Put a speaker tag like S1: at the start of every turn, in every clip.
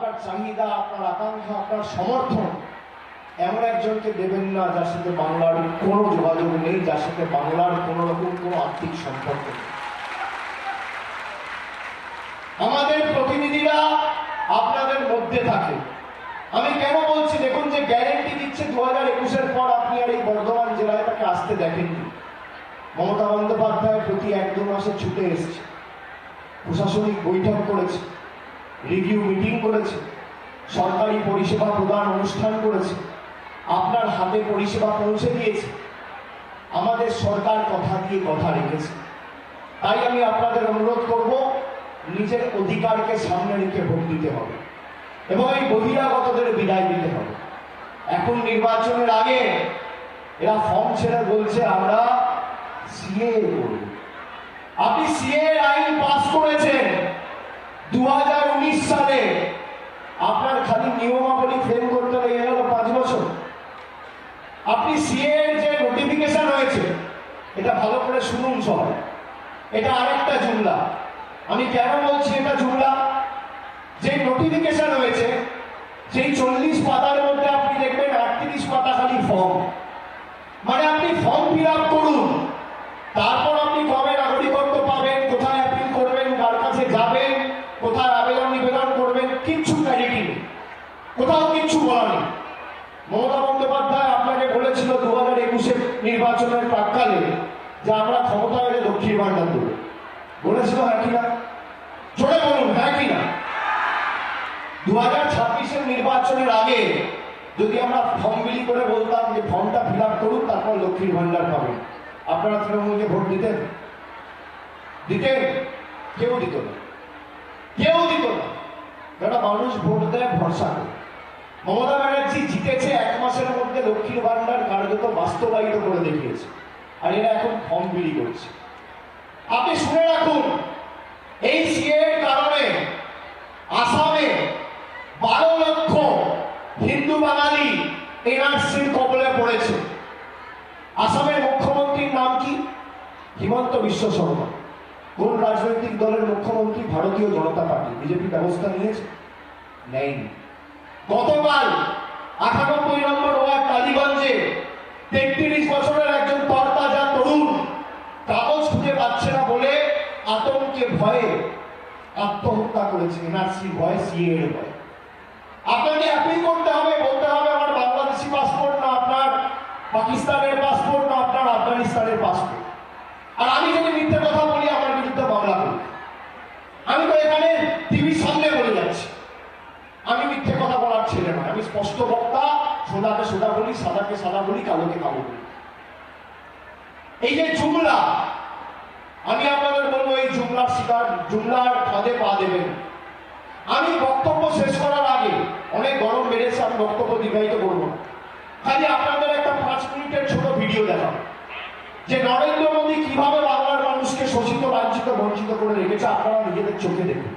S1: আপনার চাহিদা, আপনার আকাঙ্ক্ষা, আপনার সমর্থন এমন একজনকে দেবেন না যার সাথে বাংলার কোনো যোগাযোগ নেই, যার সাথে বাংলার কোনো রকম কোনো আর্থিক সম্পর্ক নেই। আমাদের প্রতিনিধিরা আপনাদের মধ্যে থাকে। আমি কেন বলছি, দেখুন যে গ্যারেন্টি দিচ্ছে দু হাজার একুশের পর আপনি আর এই বর্ধমান জেলায় তাকে আসতে দেখেননি। মমতা বন্দ্যোপাধ্যায় প্রতি এক দু মাসে ছুটে এসছে। প্রশাসনিক বৈঠক করেছে। রিভিউ মিটিং করেছে, সরকারি পরিষেবা প্রদান অনুষ্ঠান করেছে, আপনার হাতে পরিষেবা পৌঁছে দিয়েছে, আমাদের সরকার কথা দিয়ে কথা রেখেছে। তাই আমি আপনাদের অনুরোধ করব, নিজের অধিকারকে সামনে রেখে ভোট দিতে হবে এবং এই বহিরাগতদের বিদায় দিতে হবে। এখন নির্বাচনের আগে এরা ফর্ম ছেড়ে বলছে, আমরা সিএ করব। আপনি সিএ আইন পাস করেছেন দু সালে আপনার খালি নিয়মাবলী ফ্রেম করতে লেগে গেল পাঁচ বছর আপনি সিএ এর যে নোটিফিকেশন হয়েছে এটা শুনুন সবাই এটা আরেকটা জুমলা। আমি কেন বলছি এটা জুমলা? যে নোটিফিকেশন হয়েছে সেই চল্লিশ পাতার মধ্যে আপনি দেখবেন আটত্রিশ পাতা খালি ফর্ম মানে আপনি ফর্ম ফিল করুন। তারপর আপনি কবে নাগরিকত্ব পাবেন, কোথায় অ্যাপিল করবেন, কার কাছে যাবেন, কোথায় আবেদন নিবেদন করবেন, কিচ্ছু ক্যারিটি নেই। কোথাও কিচ্ছু বলা নেই। মমতা বন্দ্যোপাধ্যায় আপনাকে বলেছিল দু হাজার একুশে নির্বাচনের প্রাককালে যে আমরা ক্ষমতা এলে লক্ষ্মীর ভান্ডার দেবো। বলেছিল হ্যাঁ কিনা জোরে বলুন হ্যাঁ কিনা দু হাজার ছাব্বিশের নির্বাচনের আগে যদি আমরা ফর্ম বিলি করে বলতাম যে ফর্মটা ফিল আপ করুন, তারপর লক্ষ্মীর ভান্ডার পাবেন। আপনারা তৃণমূলকে ভোট দিতেন? দিতেন? কেউ দিত না। কেউ দিত না। কারণ মানুষ ভোট দেয়, ভরসা করে। মমতা ব্যানার্জি জিতেছে এক মাসের মধ্যে লক্ষ্মীর ভান্ডার কার্যত বাস্তবায়িত করে দেখিয়েছে। আর এরা এখন ফর্ম বিলি করছে। আপনি শুনে রাখুন, এই সিএ এর কারণে আসামে বারো লক্ষ হিন্দু বাঙালি এনআরসির কবলে পড়েছে। আসামের মুখ্যমন্ত্রীর নাম কি? হিমন্ত বিশ্ব শর্মা। কোন রাজনৈতিক দলের মুখ্যমন্ত্রী ভারতীয় জনতা পার্টি? বিজেপি ব্যবস্থা নিয়েছে? নেয়নি। গতকাল আটানব্বই নম্বর ওয়ার্ড টালিগঞ্জে তেত্রিশ আতঙ্কে ভয়ে আত্মহত্যা করেছে, এনআরসি ভয় সিএ ভয়। আপনাকে অ্যাপিল করতে হবে, বলতে হবে আমার বাংলাদেশি পাসপোর্ট না আপনার, পাকিস্তানের পাসপোর্ট না আপনার, আফগানিস্তানের পাসপোর্ট আর আমি যদি মিথ্যে কথা বলি, আমার বিরুদ্ধে মামলা করি আমি তো এখানে টিভির সামনে বলে যাচ্ছি। আমি মিথ্যে কথা বলার ছেলে নয় আমি স্পষ্ট বক্তা, সোনাকে সোনা বলি, সাদাকে সাদা বলি, কালোকে কালো বলি। এই যে জুমলা আমি আপনাদের বলব, এই জুমলার শিকার, জুমলার ফাঁদে পা দেবেন। আমি বক্তব্য শেষ করার আগে অনেক গরম বেড়েছে, আমি বক্তব্য দীর্ঘায়িত করব। খালি আপনাদের একটা পাঁচ মিনিটের ছোট ভিডিও দেখাবো যে নরেন্দ্র মোদী কীভাবে বাংলার মানুষকে শোষিত, লাঞ্ছিত, বঞ্চিত করে রেখেছে, আপনারা নিজেদের চোখে দেখুন।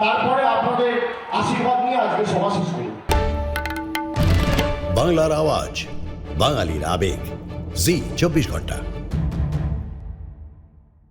S1: তারপরে আপনাদের আশীর্বাদ নিয়ে আজকে সভা শেষ করুন
S2: বাংলার আওয়াজ, বাঙালির আবেগ। জি, চব্বিশ ঘণ্টা।